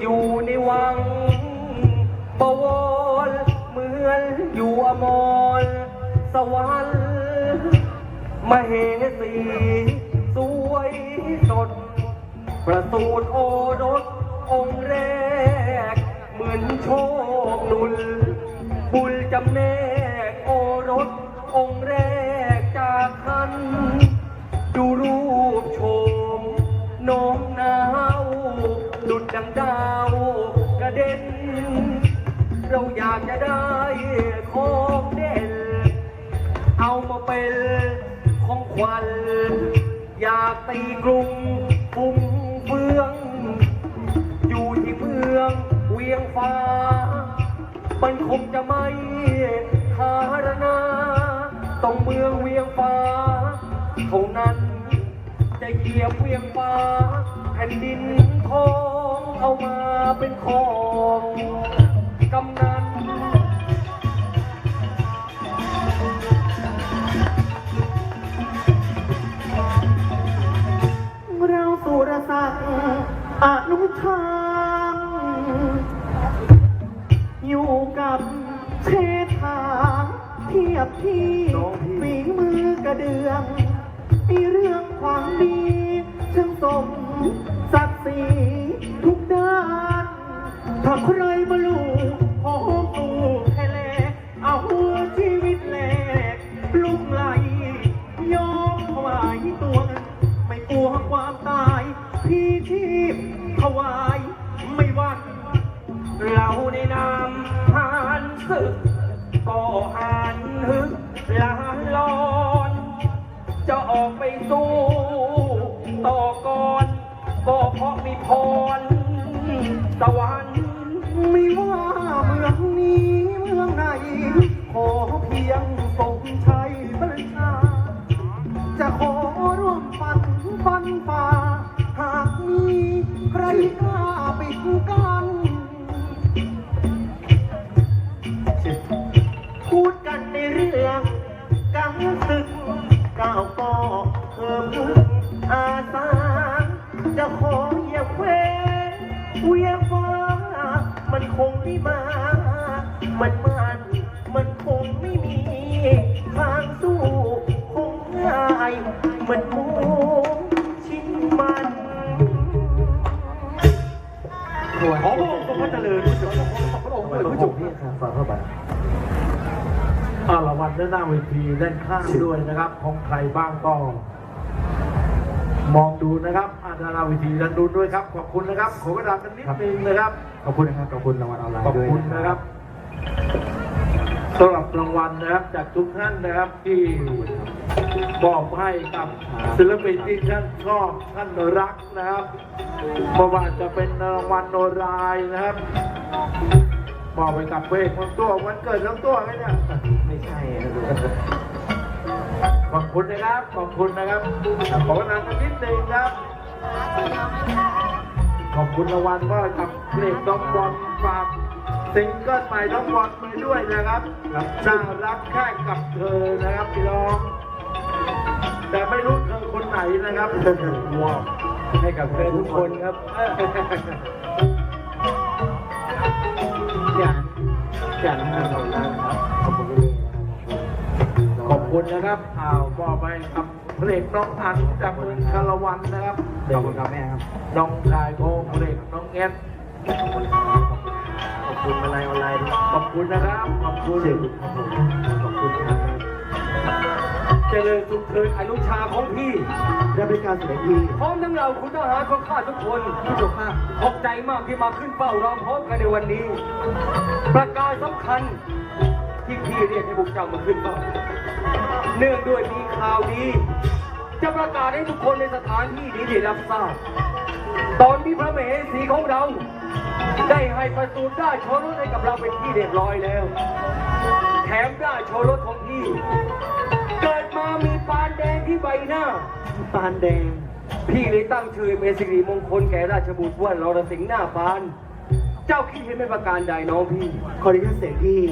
อยู่ในวังบวรเหมือนอยู่อมรสวรรค์มเหสีสวยสด ประสูตรโอรสองค์แรก เหมือนโชคนุนบุญจำแน วัญอยากตีกรุงฟุ้งเฟือง อยู่ที่เมืองเวียงฟ้า มันคงจะไม่หารณาต้องเมืองเวียงฟ้าเท่านั้น จะเหยียบเวียงฟ้าแผ่นดินทองเอามาเป็นของกำนัน อนุชาญอยู่กับเชษฐาเทียบที่ฝีมือกระเดืองมีเรื่องความดีช่างสมศักดิ์ศรีทุกด้านถ้าใครมาลูกขอสู้แค่ สู้ต่อก่อนก็เพราะมีพอ ง่ายมันหมูชิ้นมันขอพระองค์ทรงพระเจริญขอพระองค์ทรงพระองค์เถิดพระเจ้าค่ะฝากเข้าไปอารางวัลด้านหน้าเวทีด้านข้างด้วยนะครับ ของใครบ้างก็มองดูนะครับ อาด้านหน้าเวทีด้านดูนด้วยครับ ขอบคุณนะครับ ขอกระดาษกันนิดนึงนะครับ ขอบคุณนะครับ ขอบคุณรางวัลออนไลน์ขอบด้วย คุณนะครับ สำหรับรางวัลนะครับจากทุกท่านนะครับที่มอบให้กับศิลปินที่ท่านชอบท่านรักนะครับเมื่อว่าจะเป็นรางวัลโนรายนะครับมอบไปกับเพลงวันตัววันเกิดทั้งตัวไหมเนี่ยไม่ใช่นะครับขอบคุณนะครับขอบคุณนะครับขอกระดาษกันนิดนึงครับขอบคุณรางวัลก็กับเพลงน้องบอลฝาก ซิงเกิลใหม่น้องบอลไปด้วยนะครับน่ารักแค่กับเธอนะครับพี่น้อง แต่ไม่รู้เธอคนไหนนะครับว้าวให้กับเพื่อนทุกคนครับจานจานห้าร้อยล้านครับขอบคุณด้วยนะครับขอบคุณนะครับอ้าวมอบไปกับเพลงน้องอันจากเมืองคารวันนะครับขอบคุณครับแม่ครับน้องชายโคงเพลงน้องแอดขอบ คุณครับขอบคุณอะไรออนไลน์ด้วยขอบคุณนะครับ ขอบคุณเชิญครับผมขอบคุณครับเจริญสุขเถิดอนุชาของพี่ได้บริการเสด็จพี่พร้อมทั้งเราคุณทหารของข้าทุกคนผู้ชมภาพขอบใจมากที่มาขึ้นเฝ้าเราพร้อมกันในวันนี้ ประกาศสำคัญที่พี่เรียกให้พวกเจ้ามาขึ้นเฝ้าเนื่องด้วยมีข่าวดี จะประกาศให้ทุกคนในสถานที่นี้ได้รับทราบตอนนี้พระมเหสีของเรา ได้ให้ประสูติได้โชว์รถให้กับเราเป็นที่เรียบร้อยแล้ว แถมได้โชว์รถของพี่ เกิดมามีปานแดงที่ใบหน้า ปานแดง พี่เลยตั้งชื่อเป็นสิริมงคลแก่ราชบุตรว่านรสิงห์หน้าปาน เจ้าคิดเห็นเป็นประการใดน้องพี่ ขออนุญาตเสด็จพี่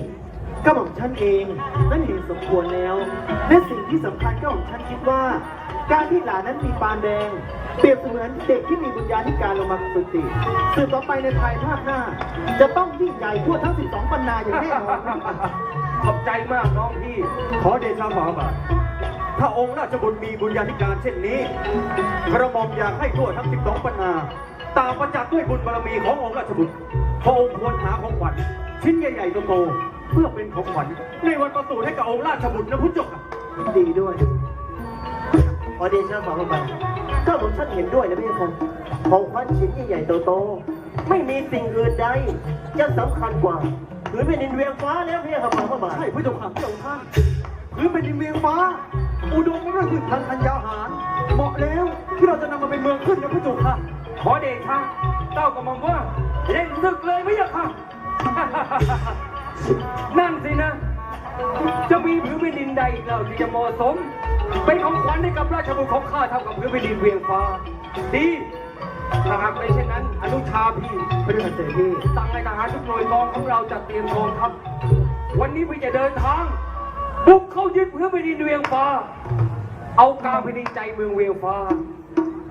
ก็บอกฉันเองนั่นเห็นสมควรแล้ว และสิ่งที่สำคัญก็ของฉันคิดว่า การที่หลานนั้นมีปานแดง เปรียบเสมือนเด็กที่มีบุญญาธิการลงมาสุติสืบต่อไปในภายภาคหน้า จะต้องยิ่งใหญ่ทั่วทั้ง 12ปันนาอย่างแน่นอนขอบใจมากน้องพี่ ขอเดชะฝ่าบาทถ้าองค์ราชบุตรมีบุญญาธิการเช่นนี้ กระหม่อมอยากให้ทั่วทั้ง 12ปันนาต่างประจักษ์ด้วยบุญบารมีขององค์ราชบุตรพระองค์ควรหาของขวัญชิ้นใหญ่ๆโตๆเพื่อเป็นของขวัญในวันประสูติให้กับองค์ราชบุตรนะพุทธเจ้าค่ะดีด้วย ขอเดชะฝ่าบาทก็ผมท่านเห็นด้วยนะพี่ครับของขวัญชิ้นใหญ่ๆโตๆไม่มีสิ่งอื่นใดจะสำคัญกว่าหรือเป็นดินเวียงฟ้าแล้วพี่ครับฝ่าบาทใช่พระเจ้าค่ะพระองค์ท่านหรือเป็นดินเวียงฟ้า อุดมไปด้วยพืชพันธุ์ธัญญาหาร เหมาะแล้วที่เราจะนำมาเป็นเมืองขึ้นนะพระเจ้าค่ะ ขอเดชะเจ้ากระหม่อมว่าเล่นศึกเลยไม่ยากค่ะ นั่นสินะ จะมีผืนแผ่นดินใดอีกเราที่จะเหมาะสม เป็นของขวัญให้กับราชบุตรของข้าเท่ากับผืนแผ่นดินเวียงฟ้า ดีถ้าหากไม่เช่นนั้น อนุชาพี่พระเดชเสด็จพี่สั่งให้ทหารทุกหน่วยกองของเราจัดเตรียมกองทัพวันนี้พี่จะเดินทางบุกเข้ายึดพื้นแผ่นดินเวียงฟ้า เอากางแผ่นดินใจเมืองเวียงฟ้า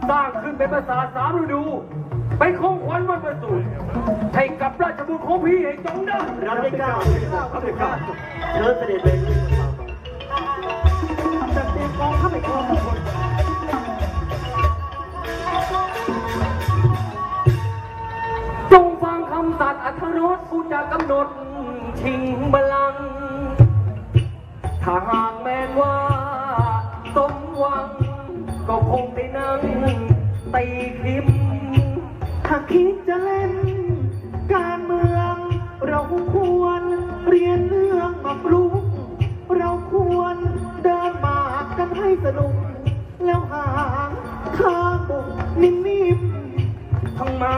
สร้างขึ้นเป็นภาษาสามฤดู เป็นของขวัญวันประสูติให้กับราชบุตรของพี่ให้จงได้รับได้เก้ารับได้เก้าเชิญเสด็จไปจัดเตรียมกองเข้าไปกองทุกคนจงฟังคำสัตย์อัธรสผู้จะกำหนดชิงบัลลังก์ถ้าหากแม้นว่าสมหวัง ก็คงได้นั่งตีคิม ถ้าคิดจะเล่น การเมือง เราควรเรียนเรื่องมาปรุกเราควรเดินบากกันให้สนุก แล้วหางทางบุกนิ่มๆทั้งมา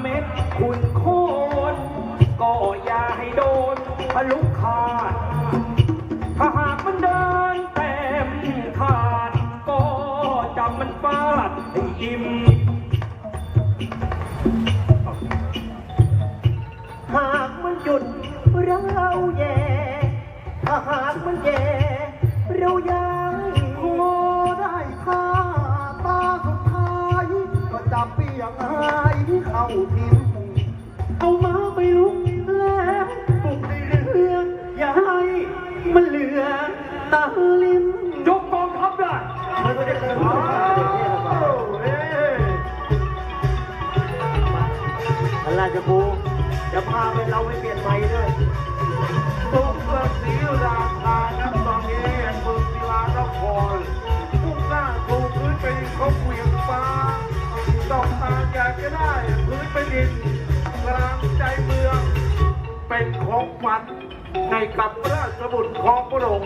เม็ดคุณโคนก็อย่าให้โดนพลุกขาด พระพูจะพาไปเราไปเปลี่ยนใหม่ด้วยตุกเมืองศรีราชานับตอนนี้เมืองศิลานครมุ่งหน้าสู่พื้นเป็นเขาเวียงฟ้าต้องการอยากจะได้พื้นเป็นดินกลางใจเมือง เป็นของขวัญให้กับราชบุตรของพระองค์